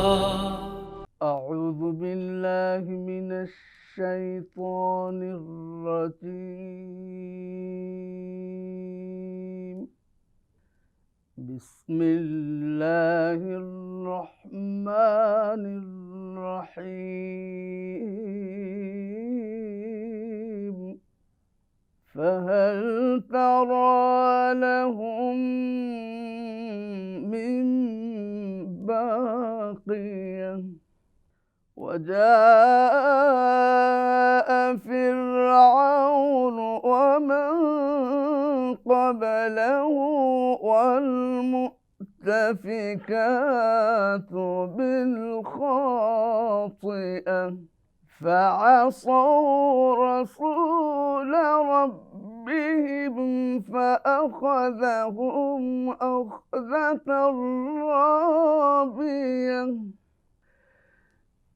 أعوذ بالله من الشيطان الرجيم. بسم الله الرحمن الرحيم. فهل ترى وجاء فرعون ومن قبله والمؤتفكات بالخاطئة فعصوا رسول ربهم فأخذهم أخذة رابية.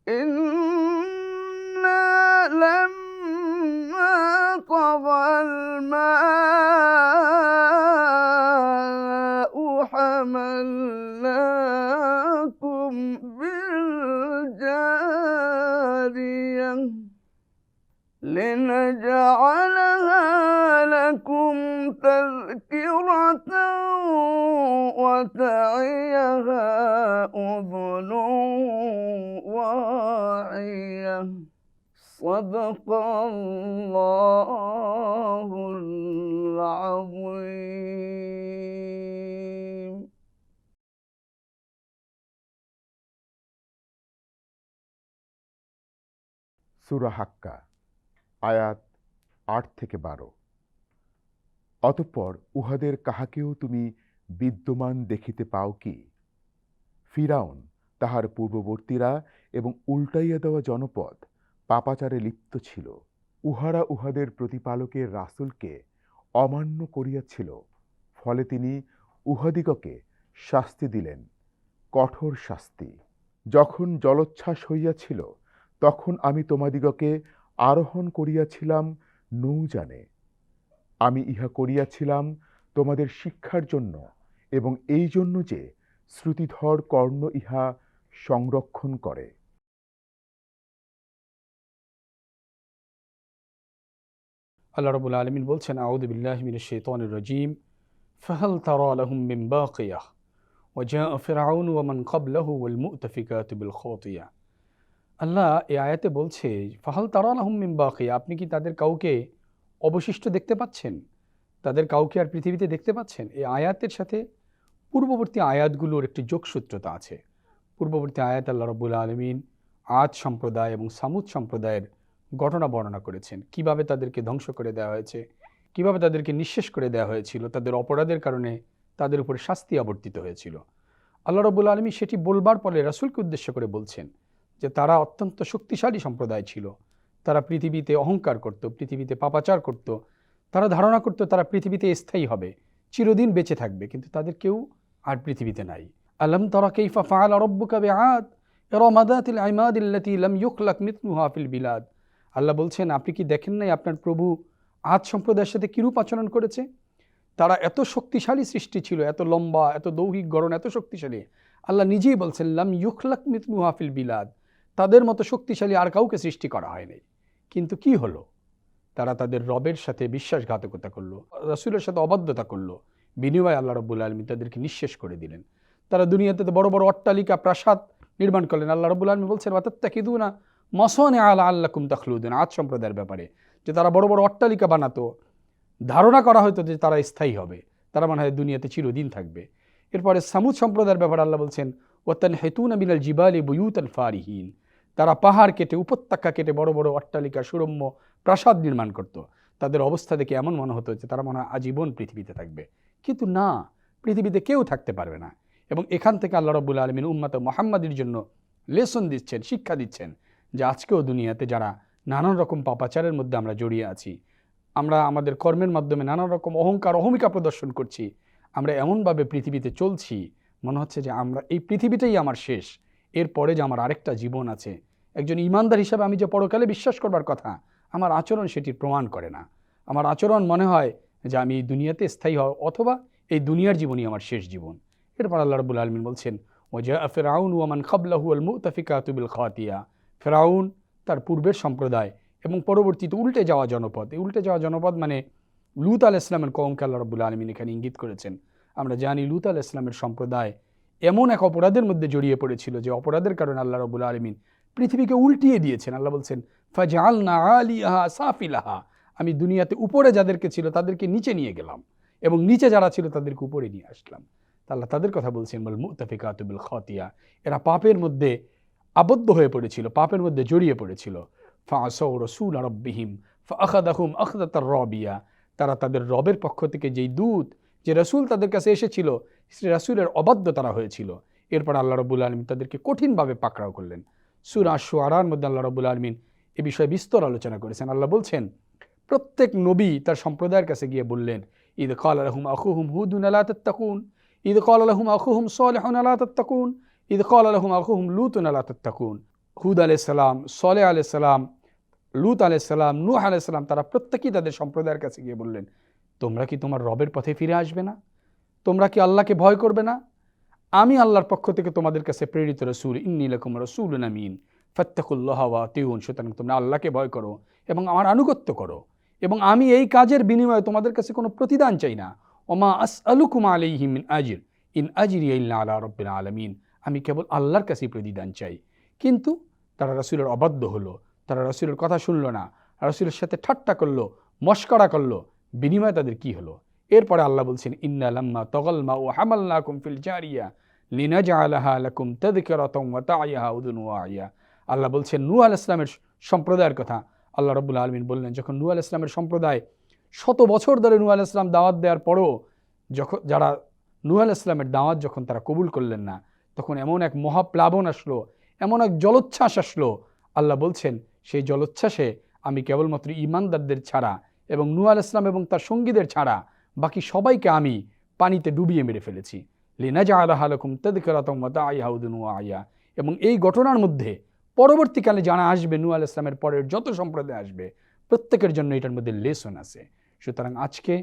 إنا لما طغى الماء حملناكم بالجارية لنجعلها لكم تذكرة وتعيها أذن واعية صدق الله العظيم সুরা হাক্কা আয়াত আট থেকে বারো অতঃপর উহাদের কাহাকেও তুমি বিদ্যমান দেখিতে পাও কি ফিরাউন তাহার পূর্ববর্তীরা এবং উল্টাইয়া দেওয়া জনপদ পাপাচারে লিপ্ত ছিল। উহারা উহাদের প্রতিপালকের রাসূলকে অমান্য করিয়াছিল, ফলে তিনি উহাদিগকে শাস্তি দিলেন, কঠোর শাস্তি। যখন জলোচ্ছ্বাস হইয়াছিল, তখন আমি তোমাদিগকে আরোহণ করিয়াছিলাম নৌযানে আমি ইহা করিয়াছিলাম তোমাদের শিক্ষার জন্য এবং এই জন্য যে শ্রুতিধর কর্ণ ইহা সংরক্ষণ করে। আল্লাহ রবুল আলমিন বলছেন আউদুবিল্লাহমিন শেতনের রজিম। ফাহাল তারা আলহম মিম্বা কেয়াহ জা ফেরাউন ওয়ামান ওল মু তফিকা তুবুল খতিয়া। আল্লাহ এ আয়াতে বলছে, ফাহাল তারা আলহম মিম্বা কেয়া আপনি কি তাদের কাউকে অবশিষ্ট দেখতে পাচ্ছেন? তাদের কাউকে আর পৃথিবীতে দেখতে পাচ্ছেন? এই আয়াতের সাথে পূর্ববর্তী আয়াতগুলোর একটি যোগসূত্রতা আছে। পূর্ববর্তী আয়াত আল্লাহ রবুল আলমিন আজ সম্প্রদায় এবং সামুদ সম্প্রদায়ের ঘটনা বর্ণনা করেছেন। কীভাবে তাদেরকে ধ্বংস করে দেওয়া হয়েছে? কীভাবে তাদেরকে নিঃশেষ করে দেওয়া হয়েছিল? তাদের অপরাধের কারণে তাদের উপরে শাস্তি আবর্তিত হয়েছিল। আল্লাহ রবুল আলমী সেটি বলবার পরে রাসুলকে উদ্দেশ্য করে বলছেন যে তারা অত্যন্ত শক্তিশালী সম্প্রদায় ছিল। তারা পৃথিবীতে অহংকার করত, পৃথিবীতে পাপাচার করত। তারা ধারণা করত তারা পৃথিবীতে স্থায়ী হবে, চিরদিন বেঁচে থাকবে, কিন্তু তাদের কেউ আর পৃথিবীতে নাই। আলম তারা কেইফা ফাল আরব্বুকা বেআদ? এরমাদাতিল আইমাদিল্লাতি লাম ইউখলাক মিথনুহা ফিল বিলাদ। আল্লাহ বলছেন, আপনি কি দেখেন নাই আপনার প্রভু আজ সম্প্রদায়ের সাথে কিরূপ আচরণ করেছে? তারা এত শক্তিশালী সৃষ্টি ছিল, এত লম্বা, এত দৌহিক গরণ এত শক্তিশালী। আল্লাহ নিজেই বলছেন, লাম ইউখলাক মিতনু হাফিল বিলাদ। তাদের মতো শক্তিশালী আর কাউকে সৃষ্টি করা হয়নি। কিন্তু কি হলো? তারা তাদের রবের সাথে বিশ্বাসঘাতকতা করল, রসুলের সাথে অবাধ্যতা করল। বিনিময় আল্লাহ রব্বুল আলমী তাদেরকে নিঃশেষ করে দিলেন। তারা দুনিয়াতে বড় বড় অট্টালিকা, প্রাসাদ নির্মাণ করলেন। আল্লাহ রব্বুল আলমী বলছেন অর্থাৎ কিদুনা মসনে আলা আল্লাকুম তাখলুদ্দিন আজ সম্প্রদায়ের ব্যাপারে যে তারা বড় বড় অট্টালিকা বানাতো, ধারণা করা হয়তো যে তারা স্থায়ী হবে। তারা মনে হয় দুনিয়াতে চিরদিন থাকবে। এরপরে সামুদ সম্প্রদায়ের ব্যাপারে আল্লাহ বলছেন ওয়াতান হেতুন বিনাল জিবালি বুয়ুতান ফারিহীন। তারা পাহাড় কেটে, উপত্যকা কেটে বড় বড় অট্টালিকা সুরম্য প্রাসাদ নির্মাণ করত। তাদের অবস্থা দেখে এমন মনে হতো যে তারা মনে হয় আজীবন পৃথিবীতে থাকবে। কিন্তু না, পৃথিবীতে কেউ থাকতে পারবে না। এবং এখান থেকে আল্লাহ রবুল্লা আলমিন উম্মাত মোহাম্মদের জন্য লেসন দিচ্ছেন, শিক্ষা দিচ্ছেন যে আজকেও দুনিয়াতে যারা নানান রকম পাপাচারের মধ্যে আমরা জড়িয়ে আছি, আমরা আমাদের কর্মের মাধ্যমে নানান রকম অহংকার, অহমিকা প্রদর্শন করছি, আমরা এমনভাবে পৃথিবীতে চলছি, মনে হচ্ছে যে আমরা, এই পৃথিবীটাই আমার শেষ, এরপরে যে আমার আরেকটা জীবন আছে। একজন ইমানদার হিসাবে আমি যে পরকালে বিশ্বাস করবার কথা, আমার আচরণ সেটির প্রমাণ করে না। আমার আচরণ মনে হয় যে আমি এই দুনিয়াতে স্থায়ী হওয়া অথবা এই দুনিয়ার জীবনই আমার শেষ জীবন। এরপর আল্লাহ রবুল আলমিন বলছেন ওজা ফেরাউন ওয়ামান খাবলাহু আল মুতাফিকাতু বিল খাতিয়া। ফেরাউন তার পূর্বের সম্প্রদায় এবং পরবর্তীতে উল্টে যাওয়া জনপদ। এই উল্টে যাওয়া জনপদ মানে লুত আল ইসলামের কৌমকে আল্লাহ রব্বুল আলমিন এখানে ইঙ্গিত করেছেন। আমরা জানি লুত আল ইসলামের সম্প্রদায় এমন এক অপরাধের মধ্যে জড়িয়ে পড়েছিল যে অপরাধের কারণে আল্লাহ রব্বুল আলমিন পৃথিবীকে উল্টিয়ে দিয়েছেন। আল্লাহ বলছেন ফাজাল না আলিয়াহা সাফিলাহা। আমি দুনিয়াতে উপরে যাদেরকে ছিল তাদেরকে নিচে নিয়ে গেলাম এবং নিচে যারা ছিল তাদেরকে উপরে নিয়ে আসলাম। আল্লাহ তাদের কথা বলছেন, বল মুতাফিকাতুবিল খতিয়া এরা পাপের মধ্যে আবদ্ধ হয়ে পড়েছিল, পাপের মধ্যে জড়িয়ে পড়েছিল। ফাঁসৌ রসুল রব্বিহিম ফাখাদাহুম আখদাতার রবিয়া। তারা তাদের রবের পক্ষ থেকে যেই দূত, যে রসুল তাদের কাছে এসেছিল সে রসুলের অবাধ্য তারা হয়েছিল। এরপর আল্লাহ রবুল আলমিন তাদেরকে কঠিনভাবে পাকড়াও করলেন। সুরা শুয়ারার মধ্যে আল্লাহ রবুল আলমিন এ বিষয়ে বিস্তর আলোচনা করেছেন। আল্লাহ বলছেন, প্রত্যেক নবী তার সম্প্রদায়ের কাছে গিয়ে বললেন ঈদ কাল আলহুম আখুহুম হুদুন আলা তত্তাকুন। ঈদ কাল আলহুম আখুহুম সলেহন আলা তত্তাকুন ঈদ কাল আলহুম আখুহুম লুতুন আলা তত্তাকুন হুদ আলাইসালাম সলে আলাইসালাম লুত আলাইসালাম নূহ আলাইসালাম তারা প্রত্যেকেই তাদের সম্প্রদায়ের কাছে গিয়ে বললেন, তোমরা কি তোমার রবের পথে ফিরে আসবে না? তোমরা কি আল্লাহকে ভয় করবে না? আমি আল্লাহর পক্ষ থেকে তোমাদের কাছে প্রেরিত রসুল, ইন্নি লকুম রসুল নামিন ফত্তাকুল্লাহ ওয়া তিউন সুতরাং তোমরা আল্লাহকে ভয় করো এবং আমার আনুগত্য করো এবং আমি এই কাজের বিনিময়ে তোমাদের কাছে কোনো প্রতিদান চাই না। ওমা আস আলুকুম আজির, ইন আলামিন। আমি কেবল আল্লাহর কাছেই প্রতিদান চাই। কিন্তু তারা রসুলের অবাধ্য হলো, তারা রসুলের কথা শুনলো না, রসুলের সাথে ঠাট্টা করল, মস্করা করল, বিনিময়ে তাদের কি হলো? এরপরে আল্লাহ বলছেন, ইন্না লাম্মা তগলমা ও হামাল্লা কুমফিল জারিয়া লিনাজা আলাহা লাকুম তদকিরাতম ওয়া তাইয়াহা উদুন ওয়াইয়া আল্লাহ বলছেন, নূহ আল ইসলামের সম্প্রদায়ের কথা। আল্লাহ রব্বুল আলমিন বললেন, যখন নূহ আল ইসলামের সম্প্রদায় শত বছর ধরে নূহ আল ইসলাম দাওয়াত দেওয়ার পরও যখন যারা নূহ আল ইসলামের দাওয়াত যখন তারা কবুল করলেন না, তখন এমন এক মহাপ্লাবন আসলো, এমন এক জলোচ্ছ্বাস আসলো। আল্লাহ বলছেন, সেই জলোচ্ছ্বাসে আমি কেবলমাত্র ইমানদারদের ছাড়া এবং নূহ আল ইসলাম এবং তার সঙ্গীদের ছাড়া বাকি সবাইকে আমি পানিতে ডুবিয়ে মেরে ফেলেছি। লিনাজা আলাহ আলকুম তদকরাতম আইহাউদ্দিন আয়া এবং এই ঘটনার মধ্যে পরবর্তীকালে যারা আসবে নূ আল ইসলামের পরের যত সম্প্রদায় আসবে, প্রত্যেকের জন্য এটার মধ্যে লেসন আছে। সুতরাং আজকে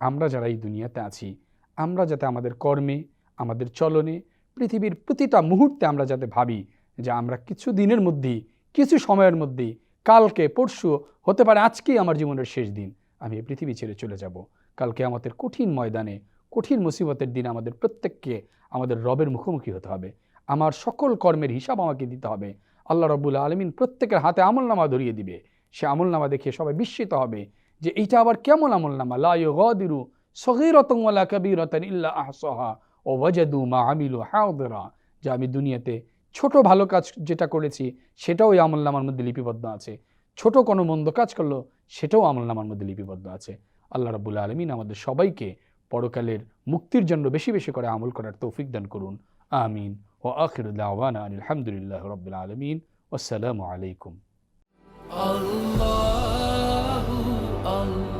আমরা যারা এই দুনিয়াতে আছি, আমরা যাতে আমাদের কর্মে, আমাদের চলনে, পৃথিবীর প্রতিটা মুহূর্তে আমরা যাতে ভাবি যে আমরা কিছু দিনের মধ্যেই কিছু সময়ের মধ্যেই কালকে, পরশু, হতে পারে আজকেই আমার জীবনের শেষ দিন, আমি এই পৃথিবী ছেড়ে চলে যাব। কালকে আমাদের কঠিন ময়দানে, কঠিন মুসিবতের দিন আমাদের প্রত্যেককে আমাদের রবের মুখোমুখি হতে হবে। আমার সকল কর্মের হিসাব আমাকে দিতে হবে। আল্লাহ রব্বুল আলমিন প্রত্যেকের হাতে আমলনামা ধরিয়ে দিবে। সে আমলনামা দেখে সবাই বিস্মিত হবে। যে এইটা আবার কেমন আমলনামা লায়ু গদিরু সগিরতম ওয়ালা কবিরতন ইল্লা আহসাহা। ও ওয়াজাদু মা আমিলু হাউদরা যা আমি দুনিয়াতে ছোট ভালো কাজ যেটা করেছি, সেটাও এই আমল নামার মধ্যে লিপিবদ্ধ আছে। ছোট কোনো মন্দ কাজ করল সেটাও আমল নামার মধ্যে লিপিবদ্ধ আছে। আল্লাহ রাবুল আলমিন আমাদের সবাইকে পরকালের মুক্তির জন্য বেশি বেশি করে আমল করার তৌফিক দান করুন। আমিন। ও আখির দাওয়ানা আলহামদুলিল্লাহ রবিল আলমিন। আসসালামু আলাইকুম। Allah Allah.